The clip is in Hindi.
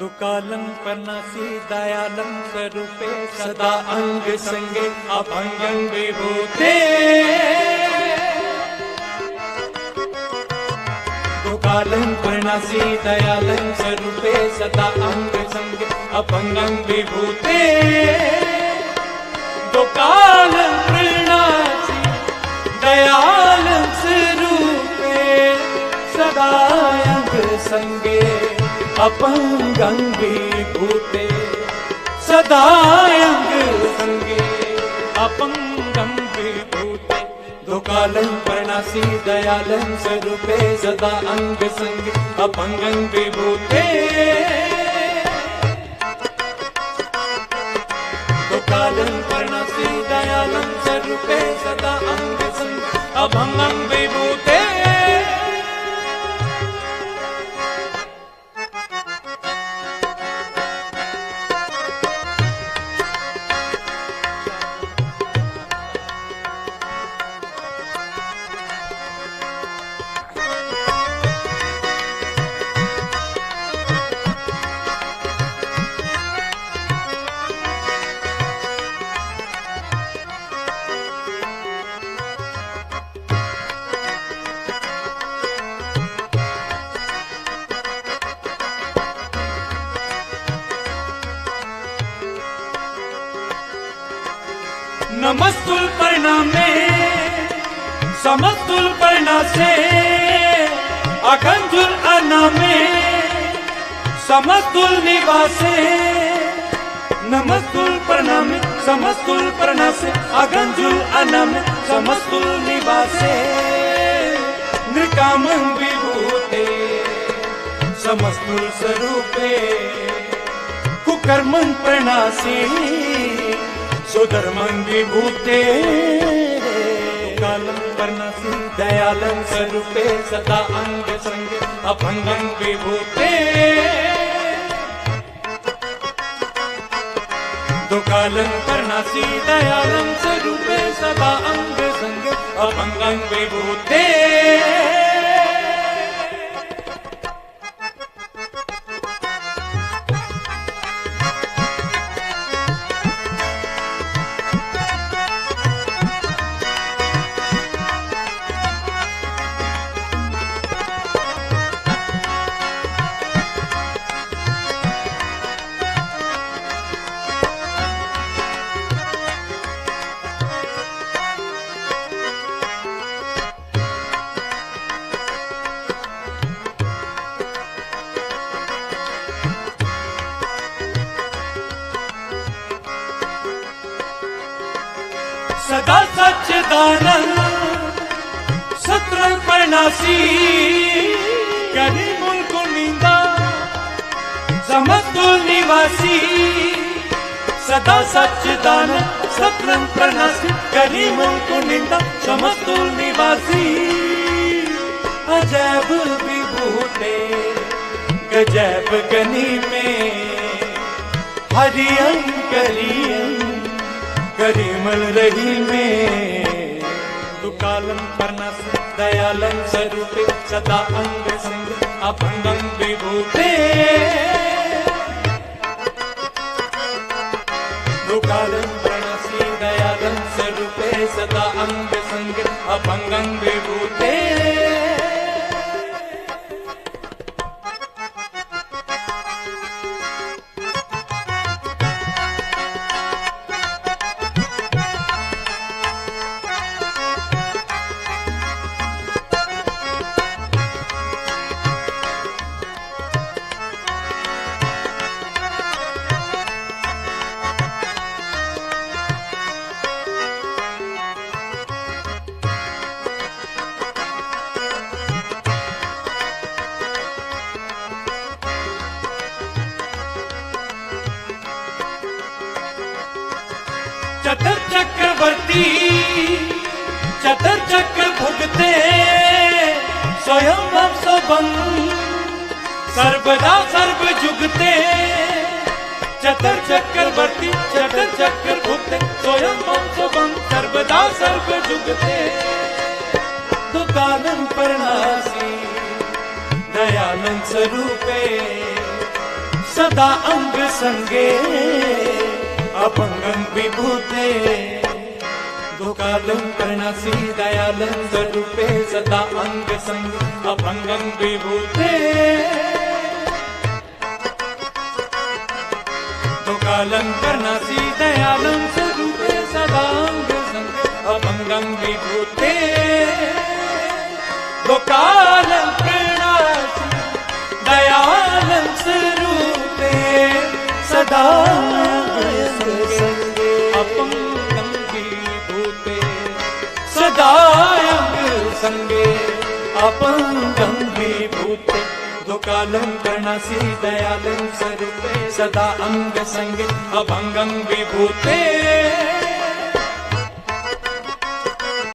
दुकालं पन्नासी दयालं स्वरूपे सदा अंग संगे अभंगं विभूते। दुकालं पन्नासी दयालं स्वरूपे सदा अंग संगे अभंगं विभूते। अपंगं विभूते सदा अंग संगे। अपंगं विभूते दुकालं पर्णासी दयालं स्वरूपे, सदा अपंगं विभूते दुकालं पर्णासी दयालं स्वरूपे, सदा संगे। नमस्तुल परिणामे समस्तुल परिणासे अखंडुल अनामे समस्तुल निवासे। नमस्तुल परिणामे समस्तुल परिणासे अगंजुल अनामे समस्तुल निवासे। नृकामं विभूते, समस्तुल स्वरूपे, कुकर्मं प्रणासी। सुधर्मं विभूते कालं पर्णसि दयालं स्वरूपे सदा अङ्ग सङ्गे अभङ्गं विभूते दुकालं पर्णसि दयालं स्वरूपे सदा अङ्ग सङ्गे अभङ्गं विभूते पर्णासी करी मुल्क निंदा समस्तुल निवासी। सदा सच्चिदानंद सत्र पर्णासी करी मुल्क निंदा समस्तुल निवासी। अजब विभूते गजब गनी में। हरियं करियं करीमल रही में। दुकालं पर्णस दयालं स्वरूपे सदा अंग संग अभंगं विभूते। दुकालं पर्णसी दयालं स्वरूपे सदा अंग संग अभंगं विभूते। चतर चक्र भुगते स्वयं वंशोभं सर्वदा सर्व जुगते चतर चक्रवर्ती चतर चक्र भुगते, स्वयं वंशोभं सर्वदा सर्व जुगते दुकानं पर्णासी दयानं स्वरूपे सदा अंग संगे अभंगं विभूते। दुकालं कर्णसि दयालं स्वरूपे सदा अंग संगे अभंगं विभूते दुकालं कर्णसि दयालं स्वरूपे सदा अंग संगे अभंगं विभूते दुकालं कर्णसि दयालं स्वरूपे सदा अपंगं विभूते दुकालं कर्णसि दयालं स्वरूपे सदा अंग संगे अभंगम विभूते